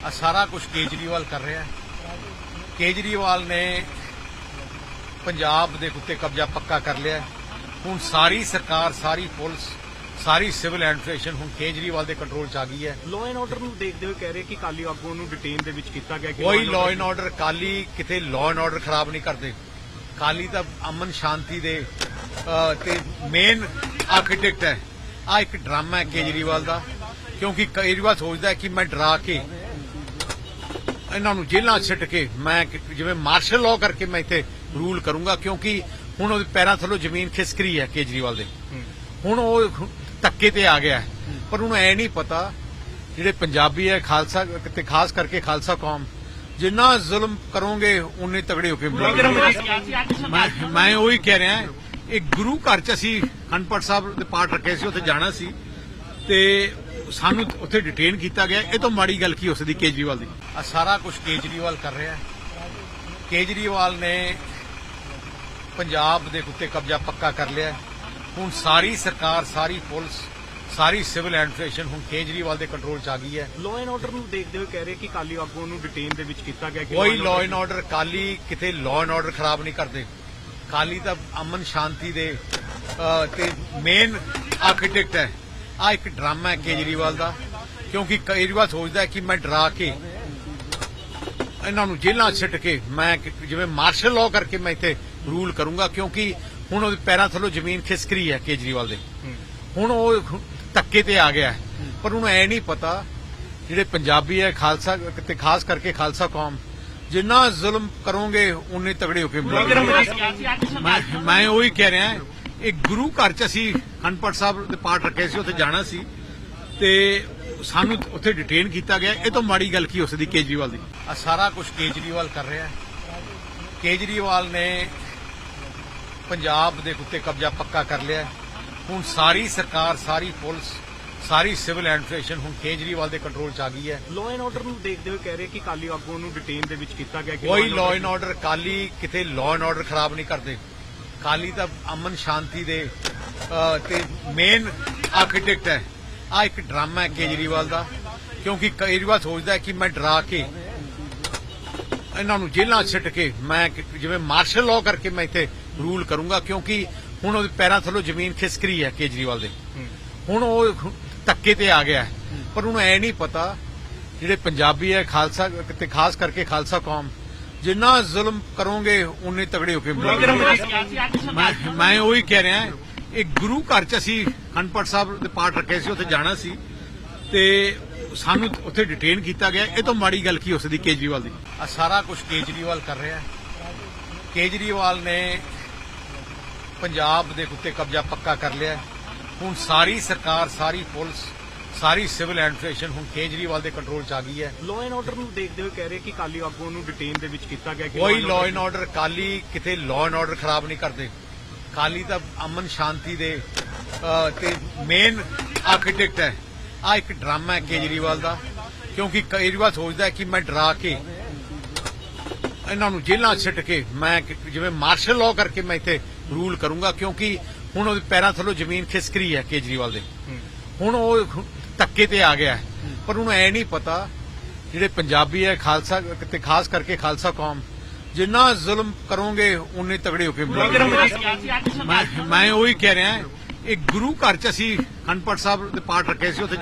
ਆ ਸਾਰਾ ਕੁਝ ਕੇਜਰੀਵਾਲ ਕਰ ਰਿਹਾ ਹੈ। ਕੇਜਰੀਵਾਲ ਨੇ ਪੰਜਾਬ ਦੇ ਉੱਤੇ ਕਬਜ਼ਾ ਪੱਕਾ ਕਰ ਲਿਆ। ਹੁਣ ਸਾਰੀ ਸਰਕਾਰ ਸਾਰੀ ਪੁਲਿਸ ਸਾਰੀ ਸਿਵਲ ਐਡਮਿਨਿਸਟ੍ਰੇਸ਼ਨ ਹੁਣ ਕੇਜਰੀਵਾਲ ਦੇ ਕੰਟਰੋਲ 'ਚ ਆ ਗਈ ਹੈ। ਲਾਅ ਐਂਡ ਆਰਡਰ ਨੂੰ ਦੇਖਦੇ ਹੋਏ ਕਹਿ ਰਹੇ ਕਿ ਕਾਲੀ ਆਗੂਆਂ ਨੂੰ ਡਿਟੇਨ ਦੇ ਵਿੱਚ ਕੀਤਾ ਗਿਆ ਕੋਈ ਲਾਅ ਐਂਡ ਆਰਡਰ ਕਾਲੀ ਕਿਤੇ ਲਾਅ ਐਂਡ ਆਰਡਰ ਖਰਾਬ ਨਹੀਂ ਕਰਦੇ। ਕਾਲੀ ਤਾਂ ਅਮਨ ਸ਼ਾਂਤੀ ਦੇ ਤੇ ਮੇਨ ਆਰਕੀਟੈਕਟ ਹੈ। ਆ ਇੱਕ ਡਰਾਮਾ ਹੈ ਕੇਜਰੀਵਾਲ ਦਾ ਕਿਉਂਕਿ ਕੇਜਰੀਵਾਲ ਸੋਚਦਾ ਹੈ ਕਿ ਮੈਂ ਡਰਾ ਕੇ ਇਹਨਾਂ ਨੂੰ ਜੇਲ੍ਹਾਂ ਸਿੱਟ ਕੇ ਮੈਂ ਜਿਵੇਂ ਮਾਰਸ਼ਲ ਲਾਅ ਕਰਕੇ ਮੈਂ ਇੱਥੇ ਰੂਲ ਕਰੂੰਗਾ ਕਿਉਂਕਿ ਹੁਣ ਉਹਦੇ ਪੈਰਾਂ ਥੱਲੋਂ ਜ਼ਮੀਨ ਖਿਸਕਰੀ ਹੈ ਕੇਜਰੀਵਾਲ ਦੇ। ਹੁਣ ਉਹ ਧੱਕੇ ਤੇ ਆ ਗਿਆ। ਪਰ ਉਹਨੂੰ ਐ ਨਹੀਂ ਪਤਾ ਜਿਹੜੇ ਪੰਜਾਬੀ ਹੈ ਖਾਲਸਾ ਤੇ ਖਾਸ ਕਰਕੇ ਖਾਲਸਾ ਕੌਮ ਜਿੰਨਾ ਜ਼ੁਲਮ ਕਰੋਗੇ ਉਨੇ ਤਗੜੇ ਹੋ ਕੇ ਮੈਂ ਉਹੀ ਕਹਿ ਰਿਹਾ ਇੱਕ ਗੁਰੂ ਘਰ ਚ ਅਸੀਂ ਖੰਡਪੜ ਸਾਹਿਬ ਦੇ ਪਾਠ ਰੱਖੇ ਸੀ ਉੱਥੇ ਜਾਣਾ ਸੀ। ਤੇ ਸਾਨੂੰ ਉੱਥੇ ਡਿਟੇਨ ਕੀਤਾ ਗਿਆ। ਇਹ ਤੋਂ ਮਾੜੀ ਗੱਲ ਕੀ ਹੋ ਸਕਦੀ ਕੇਜਰੀਵਾਲ ਦੀ? ਆ ਸਾਰਾ ਕੁਝ ਕੇਜਰੀਵਾਲ ਕਰ ਰਿਹਾ। ਹੈ ਕੇਜਰੀਵਾਲ ਨੇ ਪੰਜਾਬ ਦੇ ਉੱਤੇ ਕਬਜ਼ਾ ਪੱਕਾ ਕਰ ਲਿਆ। ਹੁਣ ਸਾਰੀ ਸਰਕਾਰ ਸਾਰੀ ਪੁਲਿਸ ਸਾਰੀ ਸਿਵਲ ਐਡਮਿਨਿਸਟ੍ਰੇਸ਼ਨ ਹੁਣ ਕੇਜਰੀਵਾਲ ਦੇ ਕੰਟਰੋਲ 'ਚ ਆ ਗਈ ਹੈ। ਲਾਅ ਐਂਡ ਆਰਡਰ ਨੂੰ ਦੇਖਦੇ ਹੋਏ ਕਹਿ ਰਹੇ ਕਿ ਕਾਲੀ ਆਗੂਆਂ ਨੂੰ ਡਿਟੇਨ ਦੇ ਵਿੱਚ ਕੀਤਾ ਗਿਆ ਕੋਈ ਲਾਅ ਐਂਡ ਆਰਡਰ ਕਾਲੀ ਕਿਤੇ ਲਾਅ ਐਂਡ ਆਰਡਰ ਖਰਾਬ ਨਹੀਂ ਕਰਦੇ। ਕਾਲੀ ਤਾਂ ਅਮਨ ਸ਼ਾਂਤੀ ਦੇ ਤੇ ਮੇਨ ਆਰਕੀਟੈਕਟ ਹੈ। ਆ ਇੱਕ ਡਰਾਮਾ ਹੈ ਕੇਜਰੀਵਾਲ ਦਾ, ਕਿਉਂਕਿ ਕੇਜਰੀਵਾਲ ਸੋਚਦਾ ਹੈ ਕਿ ਮੈਂ ਡਰਾ ਕੇ ਇਹਨਾਂ ਨੂੰ ਜੇਲ੍ਹਾਂ 'ਚ ਸਿੱਟ ਕੇ ਮੈਂ ਜਿਵੇਂ ਮਾਰਸ਼ਲ ਲਾਅ ਕਰਕੇ ਮੈਂ ਇੱਥੇ ਰੂਲ ਕਰੂੰਗਾ, ਕਿਉਂਕਿ ਹੁਣ ਉਹਦੇ ਪੈਰਾਂ ਥੱਲੋਂ ਜ਼ਮੀਨ ਖਿਸਕਰੀ ਹੈ ਕੇਜਰੀਵਾਲ ਦੇ। ਹੁਣ ਉਹ ਧੱਕੇ ਤੇ ਆ ਗਿਆ ਪਰ ਉਹਨੂੰ ਐ ਨਹੀਂ ਪਤਾ ਜਿਹੜੇ ਪੰਜਾਬੀ ਹੈ, ਖਾਲਸਾ ਤੇ ਖਾਸ ਕਰਕੇ ਖਾਲਸਾ ਕੌਮ, ਜਿੰਨਾ ਜ਼ੁਲਮ ਕਰੋਗੇ, ਉਨੇ ਤਗੜੇ ਹੋ ਕੇ ਮਿਲੋਗੇ ਮੈਂ ਮੈਂ ਉਹੀ ਕਹਿ ਰਿਹਾ ਇੱਕ ਗੁਰੂ ਘਰ ਚ ਅਸੀਂ ਖੰਡਪੜ ਸਾਹਿਬ ਦੇ ਪਾਠ ਰੱਖੇ ਸੀ ਉੱਥੇ ਜਾਣਾ ਸੀ। ਤੇ ਸਾਨੂੰ ਉੱਥੇ ਡਿਟੇਨ ਕੀਤਾ ਗਿਆ। ਇਹ ਤੋਂ ਮਾੜੀ ਗੱਲ ਕੀ ਹੋ ਸਕਦੀ ਕੇਜਰੀਵਾਲ ਦੀ? ਆ ਸਾਰਾ ਕੁਝ ਕੇਜਰੀਵਾਲ ਕਰ ਰਿਹਾ। ਹੈ ਕੇਜਰੀਵਾਲ ਨੇ ਪੰਜਾਬ ਦੇ ਉੱਤੇ ਕਬਜ਼ਾ ਪੱਕਾ ਕਰ ਲਿਆ। ਹੁਣ ਸਾਰੀ ਸਰਕਾਰ ਸਾਰੀ ਪੁਲਿਸ ਸਾਰੀ ਸਿਵਲ ਐਡਮਿਨਿਸਟ੍ਰੇਸ਼ਨ ਹੁਣ ਕੇਜਰੀਵਾਲ ਦੇ ਕੰਟਰੋਲ 'ਚ ਆ ਗਈ ਹੈ। ਲਾਅ ਐਂਡ ਆਰਡਰ ਨੂੰ ਦੇਖਦੇ ਹੋਏ ਕਹਿ ਰਹੇ ਕਿ ਕਾਲੀ ਆਗੂਆਂ ਨੂੰ ਡਿਟੇਨ ਦੇ ਵਿੱਚ ਕੀਤਾ ਗਿਆ ਕਿ ਕੋਈ ਲਾਅ ਐਂਡ ਆਰਡਰ ਕਾਲੀ ਕਿਤੇ ਲਾਅ ਐਂਡ ਆਰਡਰ ਖਰਾਬ ਨਹੀਂ ਕਰਦੇ। ਕਾਲੀ ਤਾਂ ਅਮਨ ਸ਼ਾਂਤੀ ਦੇ ਤੇ ਮੇਨ ਆਰਕੀਟੈਕਟ ਹੈ। ਆ ਇੱਕ ਡਰਾਮਾ ਹੈ ਕੇਜਰੀਵਾਲ ਦਾ, ਕਿਉਂਕਿ ਕੇਜਰੀਵਾਲ ਸੋਚਦਾ ਹੈ ਕਿ ਮੈਂ ਡਰਾ ਕੇ ਇਹਨਾਂ ਨੂੰ ਜੇਲ੍ਹਾਂ 'ਚ ਸਿੱਟ ਕੇ ਮੈਂ ਜਿਵੇਂ ਮਾਰਸ਼ਲ ਲਾਅ ਕਰਕੇ ਮੈਂ ਇੱਥੇ ਰੂਲ ਕਰੂੰਗਾ, ਕਿਉਂਕਿ ਹੁਣ ਉਹਦੇ ਪੈਰਾਂ ਥੱਲੋਂ ਜ਼ਮੀਨ ਖਿਸਕਰੀ ਹੈ ਕੇਜਰੀਵਾਲ ਦੇ। ਹੁਣ ਉਹ ਧੱਕੇ ਤੇ ਆ ਗਿਆ ਪਰ ਉਹਨੂੰ ਐ ਨਹੀਂ ਪਤਾ ਜਿਹੜੇ ਪੰਜਾਬੀ ਹੈ, ਖਾਲਸਾ, ਤੇ ਖਾਸ ਕਰਕੇ ਖਾਲਸਾ ਕੌਮ ਜਿੰਨਾ ਜ਼ੁਲਮ ਕਰੋਗੇ ਉਨੇ ਤਗੜੇ ਹੋ ਕੇ ਮੈਂ ਮੈਂ ਉਹੀ ਕਹਿ ਰਿਹਾ ਇੱਕ ਗੁਰੂ ਘਰ ਚ ਅਸੀਂ ਖੰਡਪੜ ਸਾਹਿਬ ਦੇ ਪਾਠ ਰੱਖੇ ਸੀ ਉੱਥੇ ਜਾਣਾ ਸੀ। ਤੇ ਸਾਨੂੰ ਉੱਥੇ ਡਿਟੇਨ ਕੀਤਾ ਗਿਆ। ਇਹ ਤੋਂ ਮਾੜੀ ਗੱਲ ਕੀ ਹੋ ਸਕਦੀ ਕੇਜਰੀਵਾਲ ਦੀ? ਆ ਸਾਰਾ ਕੁਝ ਕੇਜਰੀਵਾਲ ਕਰ ਰਿਹਾ ਹੈ। ਕੇਜਰੀਵਾਲ ਨੇ ਪੰਜਾਬ ਦੇ ਉੱਤੇ ਕਬਜ਼ਾ ਪੱਕਾ ਕਰ ਲਿਆ ਹੈ। ਹੁਣ ਸਾਰੀ ਸਰਕਾਰ ਸਾਰੀ ਪੁਲਿਸ ਸਾਰੀ ਸਿਵਲ ਐਡਮਿਨਿਸਟ੍ਰੇਸ਼ਨ ਹੁਣ ਕੇਜਰੀਵਾਲ ਦੇ ਕੰਟਰੋਲ 'ਚ ਆ ਗਈ ਹੈ। ਲਾਅ ਐਂਡ ਆਰਡਰ ਨੂੰ ਦੇਖਦੇ ਹੋਏ ਕਹਿ ਰਹੇ ਕਿ ਕਾਲੀ ਆਗੂਆਂ ਨੂੰ ਡਿਟੇਨ ਦੇ ਵਿੱਚ ਕੀਤਾ ਗਿਆ ਕਿ ਕੋਈ ਲਾਅ ਐਂਡ ਆਰਡਰ ਕਾਲੀ ਕਿਤੇ ਲਾਅ ਐਂਡ ਆਰਡਰ ਖਰਾਬ ਨਹੀਂ ਕਰਦੇ। ਕਾਲੀ ਤਾਂ ਅਮਨ ਸ਼ਾਂਤੀ ਦੇ ਤੇ ਮੇਨ ਆਰਕੀਟੈਕਟ ਹੈ। ਆ ਇੱਕ ਡਰਾਮਾ ਹੈ ਕੇਜਰੀਵਾਲ ਦਾ ਕਿਉਂਕਿ ਕੇਜਰੀਵਾਲ ਸੋਚਦਾ ਕਿ ਮੈਂ ਡਰਾ ਕੇ ਇਹਨਾਂ ਨੂੰ ਜੇਲ੍ਹਾਂ ਸਿੱਟ ਕੇ ਮੈਂ ਜਿਵੇਂ ਮਾਰਸ਼ਲ ਲਾਅ ਕਰਕੇ ਮੈਂ ਇੱਥੇ ਰੂਲ ਕਰੂੰਗਾ ਕਿਉਂਕਿ ਹੁਣ ਉਹਦੇ ਪੈਰਾਂ ਥੱਲੋਂ ਜ਼ਮੀਨ ਖਿਸਕਰੀ ਹੈ ਕੇਜਰੀਵਾਲ ਦੇ। ਹੁਣ ਉਹ ਧੱਕੇ ਤੇ ਆ ਗਿਆ। ਪਰ ਉਹਨੂੰ ਐ ਨਹੀਂ ਪਤਾ ਜਿਹੜੇ ਪੰਜਾਬੀ ਹੈ ਖਾਲਸਾ ਤੇ ਖਾਸ ਕਰਕੇ ਖਾਲਸਾ ਕੌਮ ਜਿੰਨਾ ਜ਼ੁਲਮ ਕਰੋਗੇ ਉਨੇ ਤਗੜੇ ਹੋ ਕੇ ਮੈਂ ਉਹੀ ਕਹਿ ਰਿਹਾ ਇੱਕ ਗੁਰੂ ਘਰ ਚ ਅਸੀਂ ਖੰਡਪੜ ਸਾਹਿਬ ਦੇ ਪਾਠ ਰੱਖੇ ਸੀ ਉੱਥੇ